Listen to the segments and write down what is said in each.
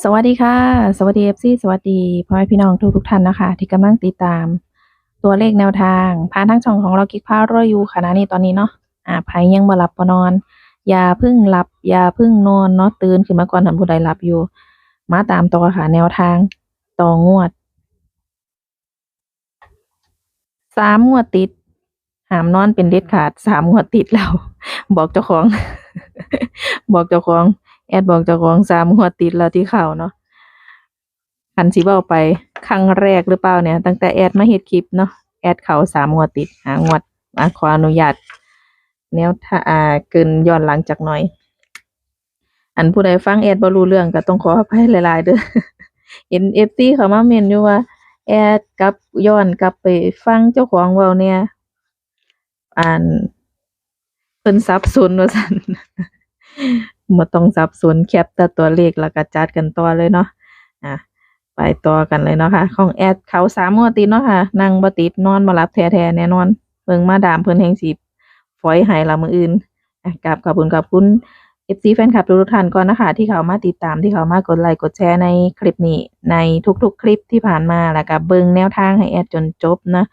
สวัสดีค่ะ สวัสดีเอฟซีสวัสดีพ่อแม่พี่น้องทุกทุกท่านนะคะ ที่กำลังติดตาม ตัวเลขแนวทางผ่านทางช่องของเรากิ๊กพารอยอยู่ขณะนี้ตอนนี้เนาะอ่าไผยังบ่หลับบ่นอน อย่าพึ่งหลับ อย่าพึ่งนอนเนาะตื่นขึ้นมาก่อนท่านผู้ใดหลับอยู่ มาตามต่อค่ะแนวทางต่องวดสามงวดติดหามนอนเป็นเด็ดขาดสามงวดติดแล้ว บอกเจ้าของ บอกเจ้าของ แอดบอกเจ้าของสามงวติดแล้วที่เขาเนาะคันสิเว้าไปครั้งแรกหรือเปล่าเนี่ย ตั้งแต่แอดมาเฮ็ดคลิปเนาะแอดเขาสามงวติดหางวดขออนุญาตแนวถ้าอ่าเกินย้อนหลังจากหน่อย อันผู้ใดฟังแอดบ่รู้เรื่องก็ต้องขออภัยหลาย ๆ เด้อเห็น FC เขามาเมนอยู่ว่า แอดกลับย้อนกลับไปฟังเจ้าของเว้าเนี่ยอ่านเพิ่นสับสนว่าซั่น บ่ต้องสับสนแคปแต่ตัวเลขแล้วก็จัดกันต่อเลยเนาะอะไปต่อกันเลยเนาะค่ะของแอดเขาสามงวดติดเนาะค่ะนั่งบ่ติดนอนบ่หลับแท้ๆแน่นอนเบิ่งมาดามเพิ่นแห่งสิฝอยให้ละมืออื่นอะกราบขอบคุณขอบคุณ FC แฟนคลับทุกๆท่านก่อนนะคะ ที่เขามาติดตามที่เขามากดไลค์กดแชร์ในคลิปนี้ ในทุกๆ คลิปที่ผ่านมาแล้วก็เบิ่งแนวทางให้แอดจนจบนะ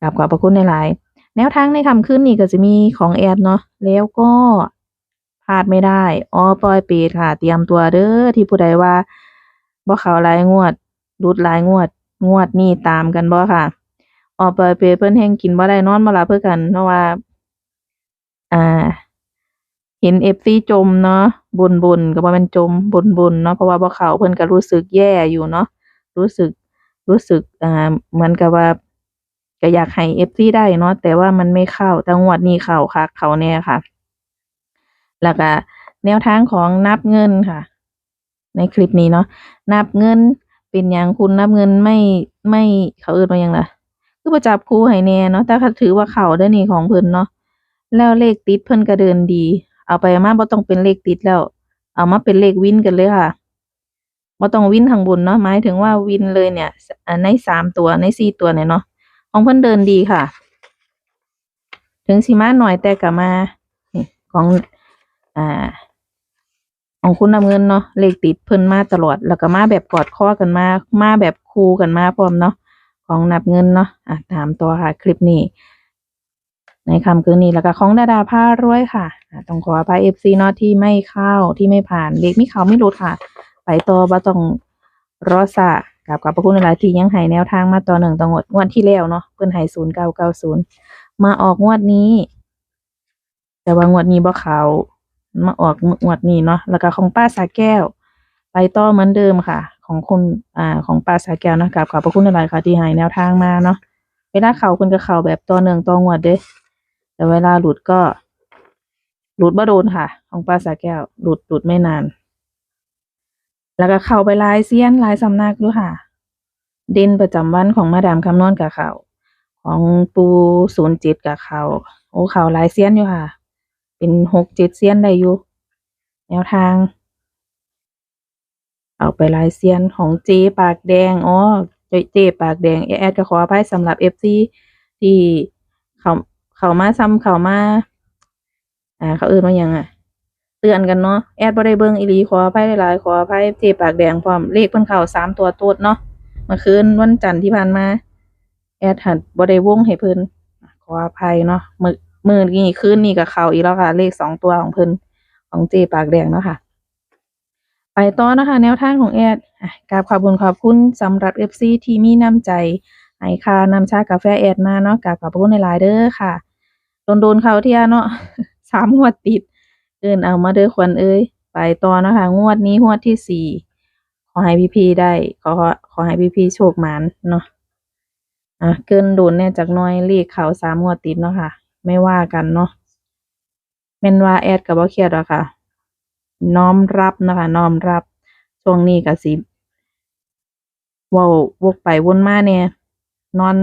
กราบขอบพระคุณในหลายแนวทางในค่ำคืนนี้ก็จะมีของแอดเนาะแล้วก็ ลาดไม่ได้อ๋อปล่อยปีดค่ะ เตรียมตัวเด้อที่ผู้ใดว่าบ่เขาหลายงวดรุดหลายงวด งวดนี้ตามกันบ่ค่ะอ๋อปล่อยปีดเพิ่นแฮงกินบ่ได้นอนบ่หลับเพื่อกันเพราะว่า อ่า เห็น FC จมเนาะบ่นๆก็บ่แม่นจมบ่นๆเนาะเพราะว่าบ่เขาเพิ่นก็รู้สึกแย่อยู่เนาะรู้สึกรู้สึกอ่าเหมือนกับว่าก็อยากให้ FC ได้เนาะแต่ว่ามันไม่เข้าแต่งวดนี้เข้าคักเขาแน่ค่ะ แล้วก็แนวทางของนับเงินค่ะ ในคลิปนี้เนาะนับเงินเป็นหยังคุณนับเงินไม่ไม่เขาเอิ้นว่ายังล่ะคือบ่จับคู่ให้แน่เนาะแต่ถือว่าเขาเด้นี่ของเพิ่นเนาะแล้วเลขติดเพิ่นก็เดินดี เอาไปเอามาบ่ต้องเป็นเลขติดแล้ว เอามาเป็นเลขวินกันเลยค่ะบ่ต้องวินข้างบนเนาะหมายถึงว่าวินเลยเนี่ยในสามตัวในสี่ตัวเนี่ยเนาะของเพิ่นเดินดีค่ะ ถึงสิมาหน่อยแต่ก็มาของ อ่าของคุณน้ำเงินเนาะเลขติดเพิ่นมาตลอด แล้วก็มาแบบกอดข้อกันมา มาแบบคู่กันมาพร้อมเนาะของนับเงินเนาะอะตามตัวค่ะ คลิปนี้ ในคำคืนนี้แล้วก็ของดาดาผ้ารวยค่ะต้องขออภัยเอฟซีเนาะที่ไม่เข้าที่ไม่ผ่านเลขมีเขาไม่รู้ค่ะ ไปต่อบ่ต้องรอซะกับขอบพระคุณหลายที่ยังให้แนวทางมาต่อหนึ่งต่องวดงวดที่แล้วเนาะเพิ่นให้ศูนย์เก้าเก้าศูนย์มาออกงวดนี้ แต่ว่างวดนี้บ่เขา มาออกงวดนี้เนาะแล้วก็ของป้าสาแก้ว ไปต่อเหมือนเดิมค่ะ ของคุณอ่าของป้าสาแก้วนะครับขอบพระคุณหลายค่ะที่ให้แนวทางมาเนาะเวลาเข่าคุณก็เข่าแบบต่อเนื่องต่องวดเด้แต่เวลาหลุดก็ หลุดบ่โดนค่ะ ของป้าสาแก้ว หลุดหลุดไม่นาน แล้วก็เข้าไปลายเซียนลายสำนักด้วยค่ะเด่นประจำวันของมาดามคำนวณกับเขาของปูศูนย์จ็ดกับเขาโอ้เขาลายเซียนอยู่ค่ะ เป็นหกเจ็ดเซียนได้อยู่แนวทาง เอาไปหลายเซียนของเจปากแดงอ๋อเจเจปากแดงแอดก็ขออภัยสำหรับเอฟซีที่เขาเขามาซ้ำเขามาอ่าเขาเอื่นว่ายังอะ เตือนกันเนาะแอดบ่ได้เบิ่งอีหลีขออภัยหลายขออภัยเจปากแดงพร้อมเลขเพิ่นเข้าสามตัวโตดเนาะเมื่อคืนวันจันทร์ที่ผ่านมา แอดหัดบ่ได้วงให้เพิ่นขออภัยเนาะมื้อ มื้อนี้คืนนี้ก็เขาอีกแล้วค่ะ เลขสองตัวของเพิ่นของเจปากแดงเนาะค่ะ ไปต่อนะคะ แนวทางของแอดอกราบขอบคุณขอบคุณสำหรับ FC ที่มีน้ำใจให้ค่านำชากาแฟแอดมาเนาะกราบขอบคุณหลายเด้อค่ะโดนๆเขาเที่ยเนาะสามงวดติด เอินเอามาเด้อควันเอ้ยไปต่อนะคะ งวดนี้งวดที่สี่ขอให้พี่พีได้ ขอขอให้พี่พีโชคหมานเนาะอะเกินโดนแน่จากน้อยเลขเขาสามงวดติดเนาะค่ะ ไม่ว่ากันเนาะแม่นว่าแอดกับบ่เครียดหรอกค่ะ น้อมรับนะคะ น้อมรับ ช่วงนี้ก็สิว้าวกไปวนมาเนี่ยนอน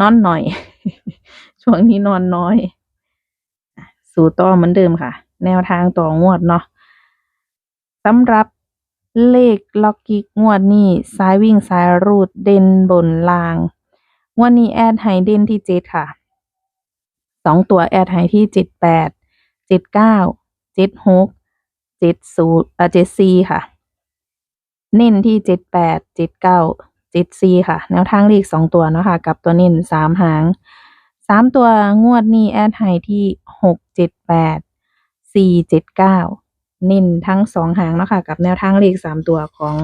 นอนหน่อย ช่วงนี้นอนน้อย สู่ต่อเหมือนเดิมค่ะ แนวทางต่องวดเนาะสำหรับเลขล็อกกิกงวดนี้สายวิ่งสายรูดเด่นบนล่าง งวดนี้แอดให้เด่นที่เจ็ดค่ะ สองตัวแอดให้ที่เจ็ดแปดเจ็ดเก้าเจ็ดหกเจ็ดศูนย์อ่าเจ็ดสี่ค่ะ เน้นที่เจ็ดแปดเจ็ดเก้าเจ็ดสี่ค่ะ แนวทางเลขสองตัวเนาะค่ะ กับตัวเน้นสามหางสามตัวงวดนี้แอดให้ที่หกเจ็ดแปดสี่เจ็ดเก้าเน้นทั้งสองหางเนาะค่ะ กับแนวทางเลขสามตัวของ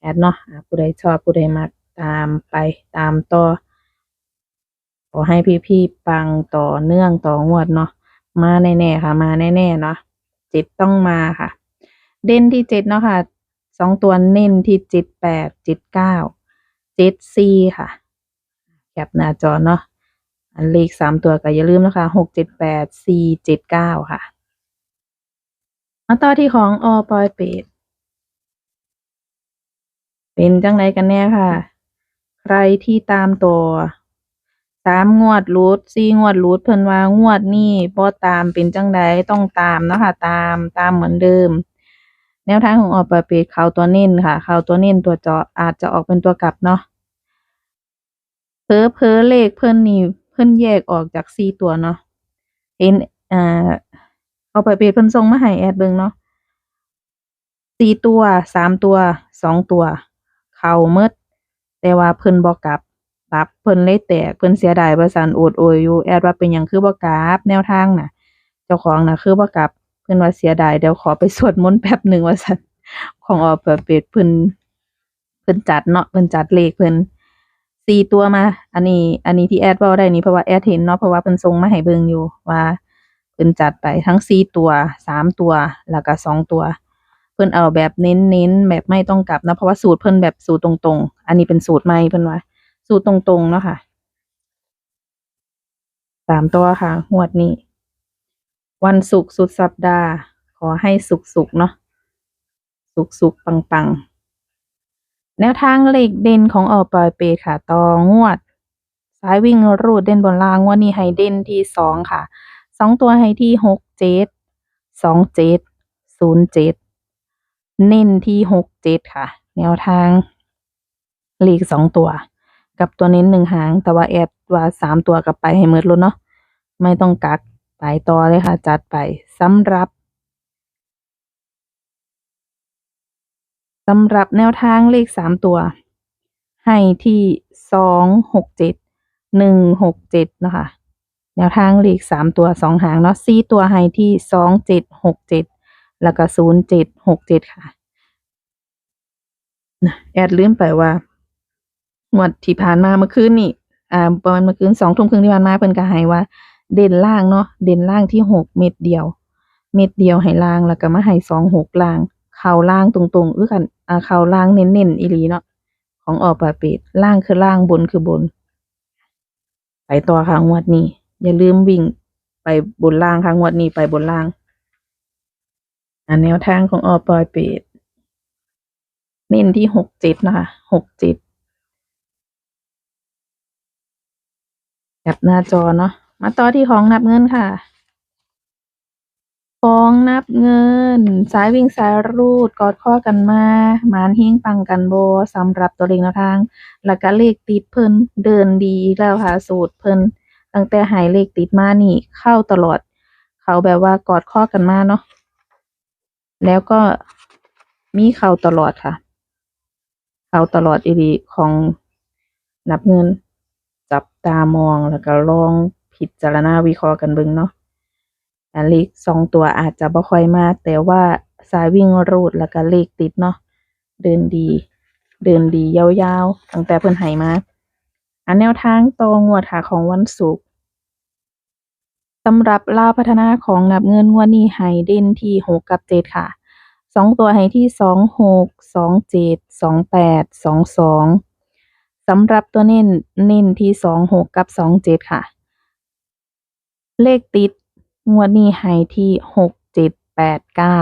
แอดเนาะผู้ใดชอบผู้ใดมักตามไปตามต่อ ขอให้พี่ๆปังต่อเนื่องต่องวดเนาะมาแน่ๆค่ะ มาแน่ๆเนาะเจ็ดต้องมาค่ะ เด่นที่เจ็ดเนาะค่ะสองตัวเน้นที่เจ็ดแปดเจ็ดเก้าเจ็ดสี่ค่ะแคปหน้าจอเนาะอันเลขสามตัวก็อย่าลืมนะคะหกเจ็ดแปดสี่เจ็ดเก้าค่ะมาต่อที่ของอปอยเป็ดเป็นจังไรกันแน่ค่ะ ใครที่ตามตัวามงวดรูดสี่งวดรูดเพิ่นว่างวดนี้บ่ตามเป็นจังใดต้องตามเนาะค่ะ ตามตามเหมือนเดิม แนวทางของออปเปดเขาตัวเน้นค่ะ เขาตัวเน้นตัวเจาะอาจจะออกเป็นตัวกลับเนาะเพอเพอเลขเพิ่นนี่เพิ่นแยกออกจากสี่ตัวเนาะเห็นอ่าเอาไปเปดเพิ่นส่งมาให้แอดเบิงเนาะสี่ตัวสามตัวสองตัว เข้าเมดแต่ว่าเพิ่นบ่กลับ ตับเพิ่นเลยแตกเพิ่นเสียดายว่าซั่นโอดโอยอยู่แอดว่าเป็นหยังคือบ่กลับแนวทางน่ะ เจ้าของน่ะคือบ่กลับเพิ่นว่าเสียดายเดี๋ยวขอไปสวดมนต์แป๊บหนึ่งว่าซั่นของออปเปดเพิ่นเพิ่นจัดเนาะเพิ่นจัดเลขเพิ่นสี่ตัวมา อันนี้ อันนี้ที่แอดว้าได้นี่เพราะว่าแอดเห็นเนาะเพราะว่าเพิ่นส่งมาให้เบิ่งอยู่ว่าเพิ่นจัดไปทั้งสี่ตัวสามตัวแล้วก็สองตัวเพิ่นเอาแบบเน้นๆแบบไม่ต้องกลับนะเพราะว่าสูตรเพิ่นแบบสูตรตรงๆ อันนี้เป็นสูตรใหม่เพิ่นว่า สูตรตรงๆเนาะค่ะสามตัวค่ะงวดนี้ วันศุกร์สุดสัปดาห์ ขอให้สุกๆเนาะสุกๆปังๆแนวทางเลขเด่นของออปอยเปค่ะต่องวดสายวิ่งรูดเด่นบนล่างวดนี้ให้เด่นที่สองค่ะสองตัวให้ที่หกเจ็ดสองเจ็ดศูนย์เจ็ดเน้นที่หกเจ็ดค่ะ แนวทางเลขสองตัว กับตัวเน้นหนึ่งหาง แต่ว่าแอดว่าสามตัวกลับไปให้หมดแล้วเนาะไม่ต้องกักไปต่อเลยค่ะ จัดไปสำหรับสำหรับแนวทางเลขสามตัว ให้ที่สองหกเจ็ดหนึ่งหกเจ็ดนะคะแนวทางเลขสามตัวสองหางเนาะสี่ตัวให้ที่สองเจ็ดหกเจ็ดแล้วก็ศูนย์เจ็ดหกเจ็ดค่ะนะแอดลืมไปว่า งวดที่ผ่านมาเมื่อคืนนี่อ่าประมาณเมื่อคืนสองทุ่มครึ่งที่ผ่านมาเพิ่นก็ให้ว่า เด่นล่างเนาะเด่นล่างที่หกเม็ดเดียว เม็ดเดียวให้ล่างแล้วก็มาให้สองหกล่าง เข่าล่างตรงๆเออกันอ่าเข่าล่างเน้นๆอีหลีเนาะของออกปาเป็ดล่างคือล่างบนคือบน ไปต่อค่ะงวดนี้ อย่าลืมวิ่งไปบนล่างค่ะงวดนี้ไปบนล่างอันแนวทางของออปอยเป็ดเน้นที่หกเจ็ดนะคะหกเจ็ดแค ปหน้าจอเนาะมาต่อที่ของนับเงินค่ะของนับเงิน สายวิ่งสายรูดกอดข้อกันมา มานเฮงปังกันโบสำหรับตัวเลขแนวทางแล้วก็เลขติดเพิ่นเดินดีแล้วค่ะสูตรเพิ่นตั้งแต่หายเลขติดมานี่เข้าตลอด เขาแบบว่ากอดข้อกันมาเนาะแล้วก็มีเข้าตลอดค่ะ เข้าตลอดอีดีของนับเงินามองแล้วก็ลองพิจารณาวิเคราะห์กันเบิ่งเนาะอันเลขสองตัวอาจจะบ่ค่อยมาแต่ว่าสายวิ่งรูดแล้วก็เลขติดเนาะเดินดี เดินดียาวๆตั้งแต่เพิ่นให้มาอันแนวทางตองวดค่ะของวันศุกร์สำหรับลาพัฒนาของนับเงินงวดนี้ให้เด่นที่หกกับเจ็ดค่ะสองตัวให้ที่สองหกสองเจ็ดสองแปดสองสอง สำหรับตัวเน้นเน้นที่สองหกกับสองเจ็ดค่ะ เลขติดงวดนี้ให้ที่หกเจ็ดแปดเก้า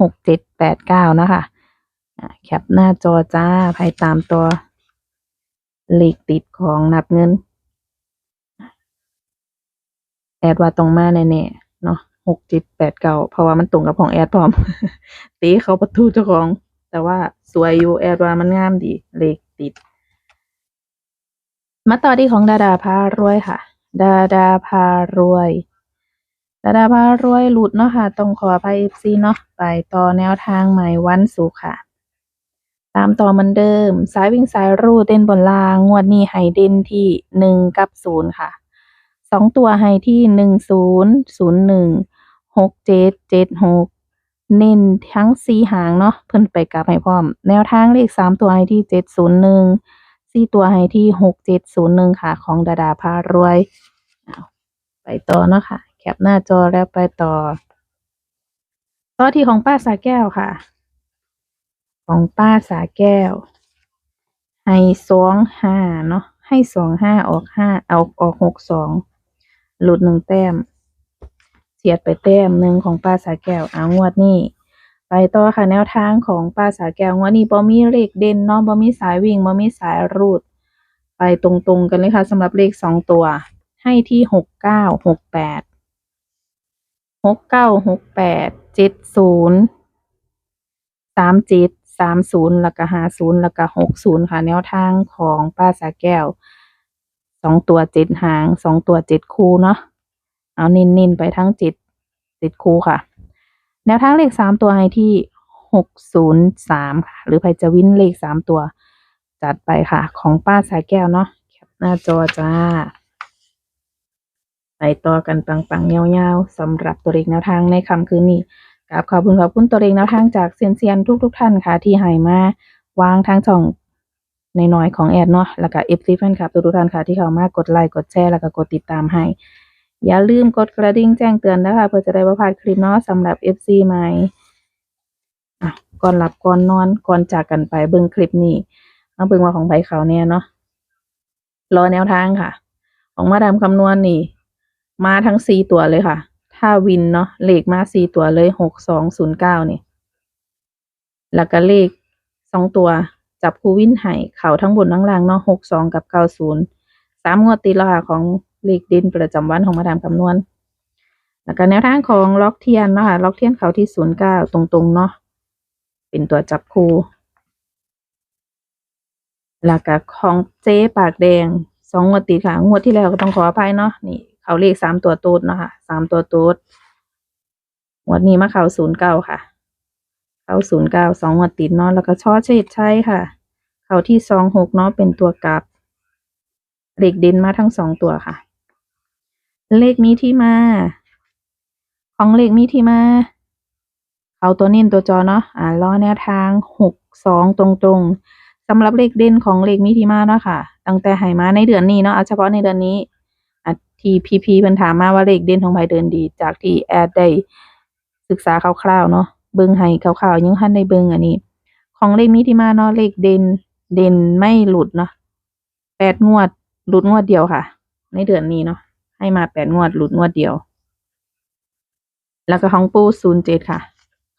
หกเจ็ดแปดเก้านะคะแคปหน้าจอจ้าภายตามตัวเลขติดของนับเงิน แอดว่าตรงมาแน่ๆเนาะหกเจ็ดแปดเก้าเพราะว่ามันตรงกับของแอดพร้อม ตีเขาประตูเจ้าของ แต่ว่าสวยอยู่แอดว่ามันงามดี เลขติด มาต่อที่ของดาดาพารวยค่ะ ดาดาพารวย ดาดาพารวยหลุดเนาะค่ะ ต้องขออภัย FC เนาะ ไปต่อแนวทางใหม่วันศุกร์ค่ะ ตามต่อเหมือนเดิม สายวิ่งสายรูดเด่นบนลาง งวดนี้ให้เด่นที่หนึ่งกับศูนย์ค่ะ สองตัวให้ที่หนึ่งศูนย์ศูนย์หนึ่งหกเจ็ดเจ็ดหกเน้นทั้งสี่หางเนาะ เพิ่นไปกลับให้พร้อม แนวทางเลขสามตัวให้ที่เจ็ดศูนย์หนึ่ง สี่ตัวให้ที่หกเจ็ดศูนย์หนึ่งค่ะ ของดาดาพารวยไปต่อเนาะค่ะ แคปหน้าจอแล้วไปต่อ ต่อที่ของป้าสาแก้วค่ะ ของป้าสาแก้ว ให้สองห้าเนาะให้สองห้าออกห้าเอาออกหกสองหลุดหนึ่งแต้มเสียดไปแต้มหนึ่งของป้าสาแก้วเอางวดนี้ ไปต่อค่ะแนวทางของป้าสาแก้วงวดนี้บ่มีเลขเด่นเนาะบ่มีสายวิ่งบ่มีสายรูด ไปตรงๆกันเลยค่ะสำหรับเลขสองตัว ให้ที่หกเก้าหกแปดหกเก้าหกแปดเจ็ดศูนย์สามเจ็ดสามศูนย์แล้วก็ห้าศูนย์แล้วก็หกศูนย์ค่ะ แนวทางของป้าสาแก้วสองตัวเจ็ดหางสองตัวเจ็ดคู่เนาะเอาน้นๆไปทั้งเจ็ดเจ็ดคู่ค่ะ แนวทางเลขสามตัวให้ที่หกศูนย์สามค่ะ หรือใครจะวินเลขสามตัว จัดไปค่ะ ของป้าสายแก้วเนาะแคปหน้าจอจ้าไปต่อกันปังๆยาวๆสำหรับตัวเลขแนวทางในค่ำคืนนี้กับขอบคุณขอบคุณตัวเองแนวทางจากเซียนเซียนทุกทุกๆท่านค่ะ ที่ให้มาวางทางช่องในน้อยของแอดเนาะแล้วก็เอฟซีแฟนคลับทุกๆท่านค่ะที่เข้ามากดไลค์กดแชร์แล้วก็กดติดตามให้ อย่าลืมกดกระดิ่งแจ้งเตือนนะคะเพื่อจะได้ไม่พลาดคลิปเนาะสำหรับ FC ใหม่อะก่อนหลับก่อนนอนก่อนจากกันไปเบิ่งคลิปนี้เอาเบิ่งว่าของใบเขาเนี่ยเนาะรอแนวทางค่ะ ของมาดามคำนวณนี่ มาทั้งสี่ตัวเลยค่ะ ถ้าวินเนาะเลขมาสี่ตัวเลยหกสองศูนย์เก้านี่แล้วก็เลขสองตัวจับคูวินไห่เขาทั้งบนทั้งล่างเนาะหกสองกับเก้าศูนย์สามงวดติดแล้วค่ะของ เลขเดินประจำวันของมาดามคำนวณ แล้วก็แนวทางของล็อกเทียนเนาะค่ะล็อกเทียนเขาที่ศูนย์เก้าตรงๆเนาะ เป็นตัวจับคูแล้วก็ของเจ๊ปากแดงสองงวดติดค่ะ งวดที่แล้วก็ต้องขออภัยเนาะ นี่เขาเลขสามตัวตูดเนาะค่ะสามตัวตูดงวดนี้มาเขาศูนย์เก้าค่ะ เขาศูนย์เก้าสองงวดติดเนาะ แล้วก็ช่อเฉดใช่ค่ะ เขาที่สองหกเนาะเป็นตัวกลับเลขเด่นมาทั้งสองตัวค่ะ เลขมีที่มา ของเลขมีที่มา เอาตัวเน้นตัวจอเนาะอ่าล้อแนวทางหกสองตรงๆสำหรับเลขเด่นของเลขมีที่มาเนาะค่ะ ตั้งแต่ให้มาในเดือนนี้เนาะเอาเฉพาะในเดือนนี้อะที่พีพีเพิ่นถามมาว่าเลขเด่นของไผเดินดี จากที่แอดได้ศึกษาคร่าวๆเนาะเบิ่งให้คร่าวๆยังทันได้เบิ่งอันนี้ ของเลขมีที่มาเนาะเลขเด่นเด่นไม่หลุดเนาะแปดงวดหลุดงวดเดียวค่ะ ในเดือนนี้เนาะ ให้มาแปดงวดหลุดงวดเดียว แล้วก็ของปูศูนย์เจ็ดค่ะ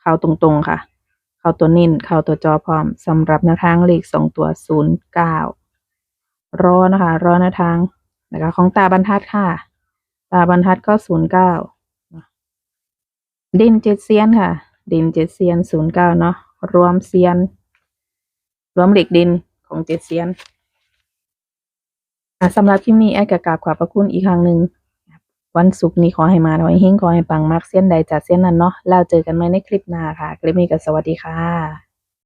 เข้าตรงๆค่ะ เข้าตัวนิ่นเข้าตัวจอพร้อมสำหรับแนวทางเลขสองตัวศูนย์เก้ารอนะคะ รอแนวทางแล้วก็ของตาบรรทัดค่ะ ตาบรรทัดก็ศูนย์เก้าด่นเจ็ดเซียนค่ะด่นเจ็ดเซียนศูนย์เก้าเนาะรวมเซียน รวมเหล็กด่นของเจ็ดเซียน สำหรับคลิปนี้แอดกกราบขอบพระคุณอีกครั้งหนึ่งวันศุกร์นี้ขอให้มาขอให้เฮงขอให้ปังมากเส้นใดจัดเส้นนั้นเนาะแล้วเจอกันใหม่ในคลิปหน้าค่ะ คลิปนี้ก็สวัสดีค่ะ